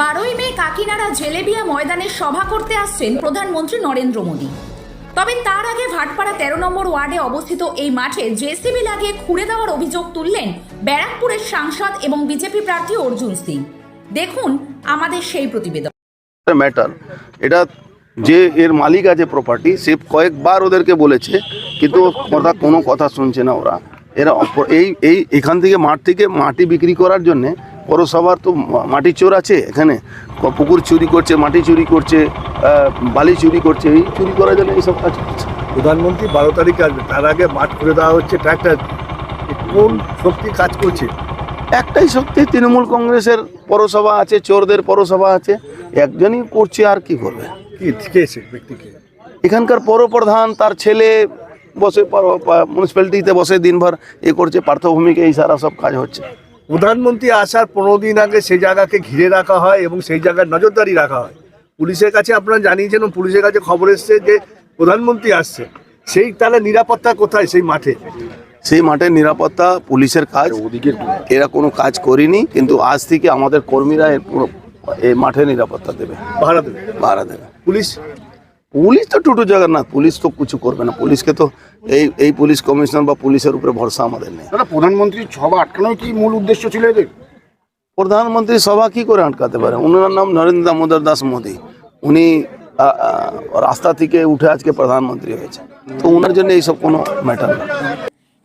বারোই মে কাকিনাড়া জেলেবিয়া ময়দানে সভা করতে আসছেন প্রধানমন্ত্রী নরেন্দ্র মোদী। তবে তার আগে ভাটপাড়া তেরো নম্বর ওয়ার্ডে অবস্থিত এই মাঠে জেসিবি লাগিয়ে খুঁড়ে দেওয়ার অভিযোগ তুললেন ব্যারাকপুরের সাংসদ এবং বিজেপি প্রার্থী অর্জুন সিং। দেখুন আমাদের সেই প্রতিবেদন। ম্যাটার এটা যে এর মালিক আছে প্রপার্টি সে কয়েকবার ওদেরকে বলেছে কিন্তু কথা কোনো কথা শুনছে না ওরা। এরা এই এই এখান থেকে মাঠ থেকে মাটি বিক্রি করার জন্যে পৌরসভার তো মাটি চোর আছে এখানে। পুকুর চুরি করছে মাটি চুরি করছে বালি চুরি করছে এই চুরি করার জন্য এইসব কাজ করছে প্রধানমন্ত্রী বারো তারিখে আসবে তার আগে মাঠ করে দেওয়া হচ্ছে ট্র্যাক্টর কোন শক্তি কাজ করছে? একটাই শক্তি তৃণমূল কংগ্রেসের পৌরসভা আছে চোরদের পৌরসভা আছে একজনই করছে আর কি করবে? এখানকার পৌরপ্রধান তার ছেলে বসে মিউনিসিপ্যালিটিতে বসে দিনভর এ করছে পার্থভূমিকে এই সারা সব কাজ হচ্ছে। প্রধানমন্ত্রী আসার পনেরো দিন আগে সেই জায়গাকে ঘিরে রাখা হয় এবং সেই জায়গায় নজরদারি রাখা হয়। পুলিশের কাছে আপনারা জানিয়েছেন পুলিশের কাছে খবর এসছে যে প্রধানমন্ত্রী আসছে। সেই তাহলে নিরাপত্তা কোথায় সেই মাঠে? সেই মাঠের নিরাপত্তা পুলিশের কাজ এরা কোনো কাজ করিনি কিন্তু আজ থেকে আমাদের কর্মীরা এই মাঠে নিরাপত্তা দেবে। ভাড়া দেবে? ভাড়া দেবে। পুলিশ? পুলিশ তো টুটু জগন্নাথ পুলিশ তো কিছু করবে না। পুলিশকে তো এই এই পুলিশ কমিশনার বা পুলিশের উপরে ভরসা আমাদের নেই। দাদা প্রধানমন্ত্রীর সভা আটকানোই কি মূল উদ্দেশ্য ছিল এদের? প্রধানমন্ত্রী সভা কি করে আটকাতে পারে? ওনার নাম নরেন্দ্র দামোদর দাস মোদী। উনি রাস্তা থেকে উঠে আজকে প্রধানমন্ত্রী হয়েছে। তো ওনার জন্য এইসব কোনো ম্যাটার না।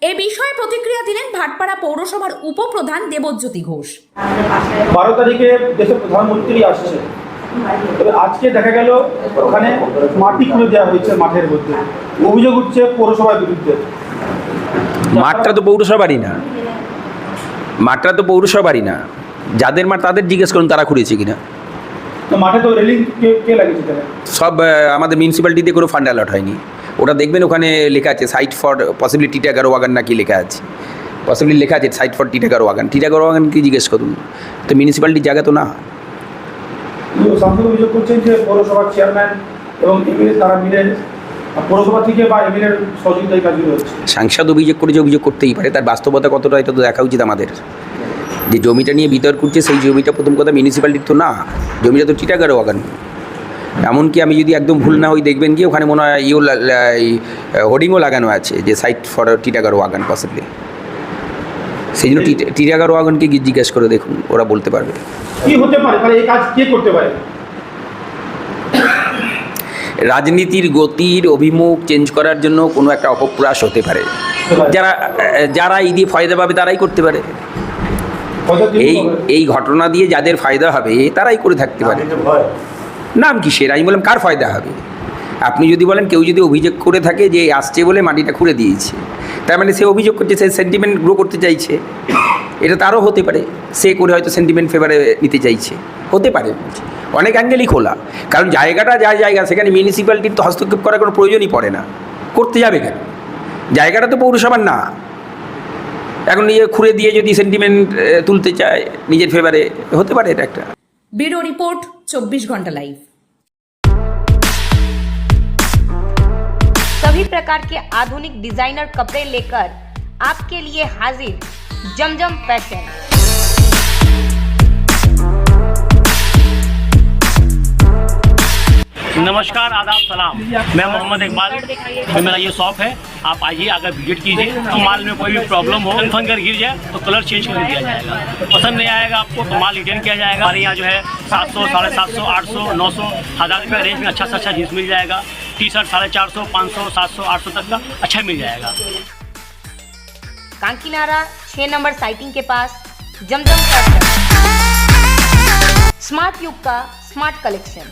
এ বিষয়ে প্রতিক্রিয়া দিলেন ভাটপাড়া পৌরসভার উপপ্রধান দেবজ্যোতি ঘোষ। বারো তারিখে দেশের প্রধানমন্ত্রী আসছে তবে আজকে দেখা গেল ওখানে মাটি খুলে দেওয়া হয়েছে মাঠের মধ্যে। অভিযোগ উঠছে পৌরসভার বিরুদ্ধে। মাঠটা তো পৌরসভারই না। মাঠটা তো পৌরসভারই না। যাদের মাঠ তাদের জিজ্ঞেস করুন তারা খুঁড়েছে কিনা। তো মাঠে তো রেলিং কে কে লাগিয়েছে সব আমাদের মিউনিসিপ্যালিটিতে কোনো ফান্ড অ্যালট হয়নি। ওটা দেখবেন ওখানে লেখা আছে site for possibly Titagarh wagon নাকি লেখা আছে? পসিবলি লেখা আছে site for Titagarh wagon Titagarh wagon কি জিজ্ঞেস করুন? তো মিউনিসিপ্যালিটির জায়গা তো না। অভিযোগ করছেন যে পৌরসভার চেয়ারম্যান এবং তারা মিলে সাংসদ অভিযোগ করে যে অভিযোগ করতেই পারে। তার বাস্তবতা কতটা এটা তো দেখা উচিত আমাদের। যে জমিটা নিয়ে বিতর্ক করছে সেই জমিটা প্রথম কথা মিউনিসিপ্যালিটির তো না। জমিটা তো টিটাগার ওয়াগান এমনকি আমি যদি একদম ভুল না হই দেখবেন কি ওখানে মনে হয় ইও হোর্ডিংও লাগানো আছে যে site for Titagarh wagon possibly সেই জন্য টিটাগার ওয়াগানকে গিয়ে জিজ্ঞেস করে দেখুন ওরা বলতে পারবে। কি হতে পারে? তাহলে এই কাজ কে করতে পারে? রাজনীতির গতির অভিমুখ চেঞ্জ করার জন্য কোনো একটা অপপ্রয়াস হতে পারে। যারা যারা এই দিয়ে ফয়দা পাবে তারাই করতে পারে। এই এই ঘটনা দিয়ে যাদের ফায়দা হবে তারাই করে থাকতে পারে। নাম কিসের? আমি বললাম, কার ফায়দা হবে? আপনি যদি বলেন, কেউ যদি অভিযোগ করে থাকে যে আসছে বলে মাটিটা খুঁড়ে দিয়েছে, তার মানে সে অভিযোগ করছে সে সেন্টিমেন্ট গ্রো করতে চাইছে। এটা তারও হতে পারে, সে করে হয়তো সেন্টিমেন্ট ফেভারে নিতে চাইছে। হতে পারে। অনেক অ্যাঙ্গেলই খোলা। কারণ জায়গাটা যা জায়গা, সেখানে মিউনিসিপ্যালিটির তো হস্তক্ষেপ করার কোনো প্রয়োজনই পড়ে না। করতে যাবে কেন? জায়গাটা তো পৌরসভার না। এখন নিজে খুঁড়ে দিয়ে যদি সেন্টিমেন্ট তুলতে চায়, নিজের ফেভারে হতে পারে এটা একটা। ব্যুরো রিপোর্ট চব্বিশ ঘন্টা লাইভ सभी प्रकार के आधुनिक डिजाइनर कपड़े लेकर आपके लिए हाजिर जमजम फैशन नमस्कार, आदाब, सलाम। मैं मोहम्मद इकबाल। ये मेरा ये शॉप है। आप आइए अगर विज़िट कीजिए। तो माल में कोई भी प्रॉब्लम हो फन कर गिर जाए तो कलर चेंज कर दिया जाएगा। पसंद नहीं आएगा आपको तो माल रिटर्न किया जाएगा। हमारे यहाँ जो है सात सौ, साढ़े सात सौ, आठ सौ, नौ सौ, हज़ार रुपये रेंज में अच्छा से अच्छा जीन्स मिल जाएगा। टी शर्ट साढ़े चार सौ, पाँच सौ, सात सौ, आठ सौ तक का अच्छा मिल जाएगा। कांकीनारा छह नंबर साइटिंग के पास जमजम स्मार्ट युग का स्मार्ट कलेक्शन